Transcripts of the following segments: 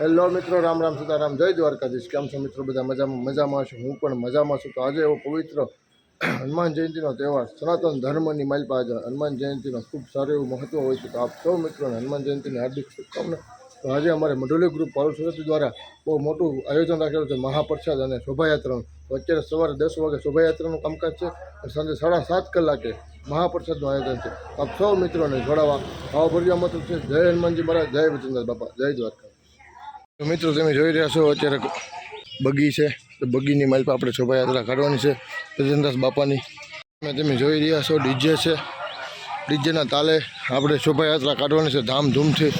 Hello મિત્રો, રામ રામ સીતારામ, જય દ્વારકાધીશ. કેમ છો મિત્રો? બધા મજામાં? મજામાં છું. હું પણ મજામાં છું. તો આજે એવો પવિત્ર હનુમાન જયંતિનો તહેવાર, સનાતન ધર્મની માલપા આજે હનુમાન જયંતિનો ખૂબ સારું એવું મહત્ત્વ હોય છે. તો આપ સૌ મિત્રોને હનુમાન જયંતિની હાર્દિક શુભકામના. તો આજે અમારે મંડોલી ગ્રુપ સુરત દ્વારા બહુ મોટું આયોજન રાખેલું છે, મહાપ્રસાદ અને શોભાયાત્રાનું. તો અત્યારે સવારે દસ વાગે શોભાયાત્રાનું કામકાજ છે અને સાંજે સાડા સાત કલાકે મહાપ્રસાદનું આયોજન છે. આપ સૌ મિત્રોને જોડાવા ભાવભર્યા મત છે. જય હનુમાનજી મહારાજ, જય વિજયદાસ બાપા, જય દ્વારકા. મિત્રો, તમે જોઈ રહ્યા છો, અત્યારે બગી છે. તો બગીની માલ પર આપણે શોભાયાત્રા કાઢવાની છે પ્રજનદાસ બાપાની. અને તમે જોઈ રહ્યા છો, ડીજે છે. ડીજેના તાલે આપણે શોભાયાત્રા કાઢવાની છે, ધામધૂમથી.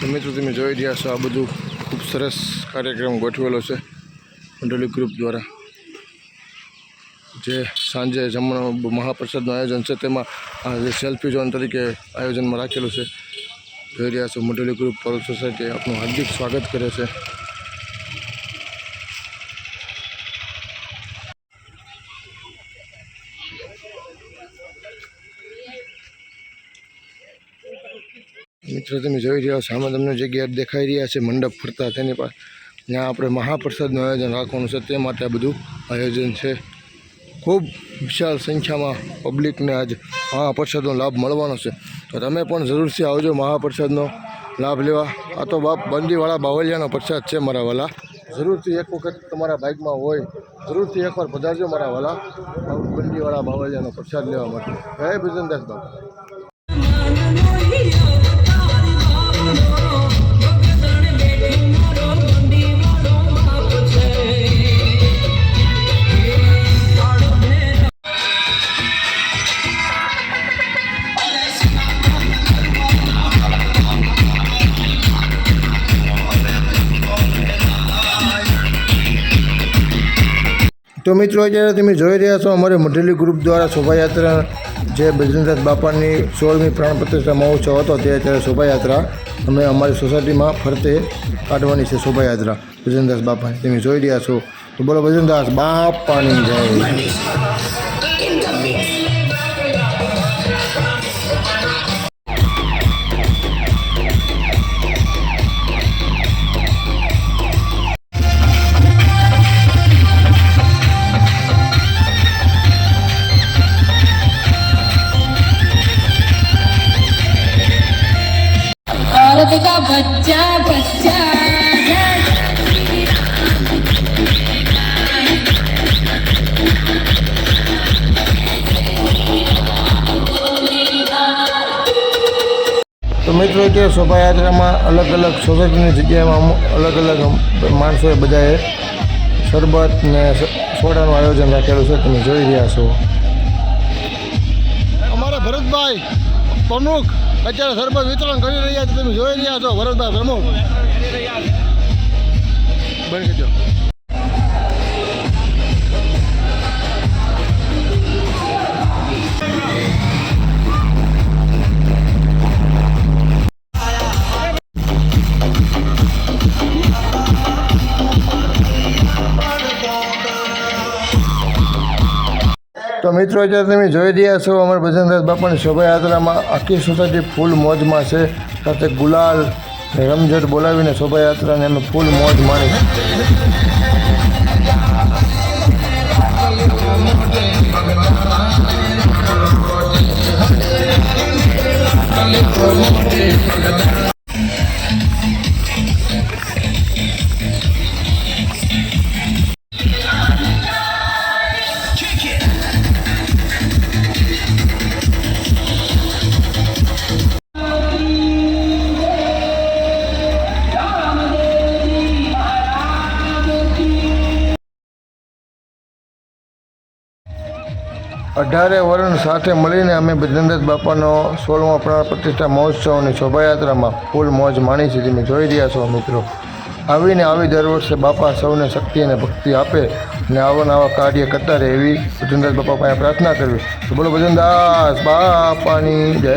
તો મિત્રો, તમે જોઈ રહ્યા છો, આ બધું ખૂબ સરસ કાર્યક્રમ ગોઠવેલો છે, મંડળી ગ્રુપ દ્વારા. જે સાંજે જમણ મહાપ્રસાદનું આયોજન છે, તેમાં આ સેલ્ફી ઝોન તરીકે આયોજનમાં રાખેલું છે. જોઈ રહ્યા છો મોટેલી ગ્રુપ પર્વ સોસાયટી આપનું હાર્દિક સ્વાગત કરે છે. મિત્રો, તમે જોઈ રહ્યા છો સામે તમને જે દેખાઈ રહ્યા છે, મંડપ ફરતા તેની પાસે ત્યાં આપણે મહાપ્રસાદનું આયોજન રાખવાનું છે, તે માટે આ બધું આયોજન છે. ખૂબ વિશાળ સંખ્યામાં પબ્લિકને આજ મહાપ્રસાદનો લાભ મળવાનો છે. તમે પણ જરૂરથી આવજો મહાપ્રસાદનો લાભ લેવા. આ તો બાપ બંદીવાળા બાવલિયાનો પ્રસાદ છે મારા વાલા. જરૂરથી એક વખત તમારા બાઇકમાં હોય, જરૂરથી એકવાર પધારજો મારા વાલા. બંદીવાળા બાવલિયાનો પ્રસાદ લેવા માટે. જય ભજનદાસ બાપા. તો મિત્રો અત્યારે તમે જોઈ રહ્યા છો, અમારે મઢેલી ગ્રુપ દ્વારા શોભાયાત્રા જે બજરંગદાસ બાપાની સોળમી પ્રાણ પ્રતિષ્ઠા મહોત્સવ હતો, તે અત્યારે શોભાયાત્રા અમે અમારી સોસાયટીમાં ફરતે કાઢવાની છે શોભાયાત્રા બજરંગદાસ બાપાની. તમે જોઈ રહ્યા છો. તો બોલો બજરંગદાસ બાપાની જય. મિત્રો કે શોભાયાત્રામાં અલગ અલગ સોસાયટીની જગ્યામાં અલગ અલગ માણસોએ બધાએ શરબત ને સોડાનું આયોજન રાખેલું છે, તમે જોઈ રહ્યા છો. અમારા ભરતભાઈ પ્રમુખ અત્યારે શરબત વિતરણ કરી રહ્યા છે તમે જોઈ રહ્યા છો ભરતભાઈ પ્રમુખ બની ગયો. તો મિત્રો અત્યારે તમે જોઈ રહ્યા છો, અમારા ભજનદાસ બાપાની શોભાયાત્રામાં આખી સોસાયટી ફૂલ મોજમાં છે. સાથે ગુલાલ રમઝટ બોલાવીને શોભાયાત્રાને અમે ફૂલ મોજ માણી અઢારે વર્ણ સાથે મળીને અમે ભજનદાસ બાપાનો સોળમો પ્રાણ પ્રતિષ્ઠા મહોત્સવની શોભાયાત્રામાં ફૂલ મોજ માણી છે, તમે જોઈ રહ્યા છો મિત્રો. આવીને આવી દર વર્ષે બાપા સૌને શક્તિ અને ભક્તિ આપે અને આવા નવા કાર્ય કરતા રહે એવી ભજનદાસ બાપા પાસે પ્રાર્થના કરવી. બોલો ભજનદાસ બાપાની જય.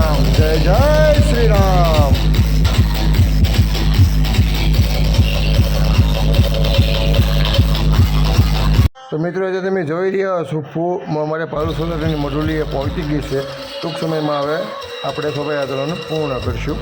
તો મિત્રો જે તમે જોઈ રહ્યા છો ફૂ મારે પાલુ સોસાયટીની એ પહોંચી ગઈ છે. ટૂંક સમયમાં હવે આપણે શોભાયાત્રાને પૂર્ણ કરીશું.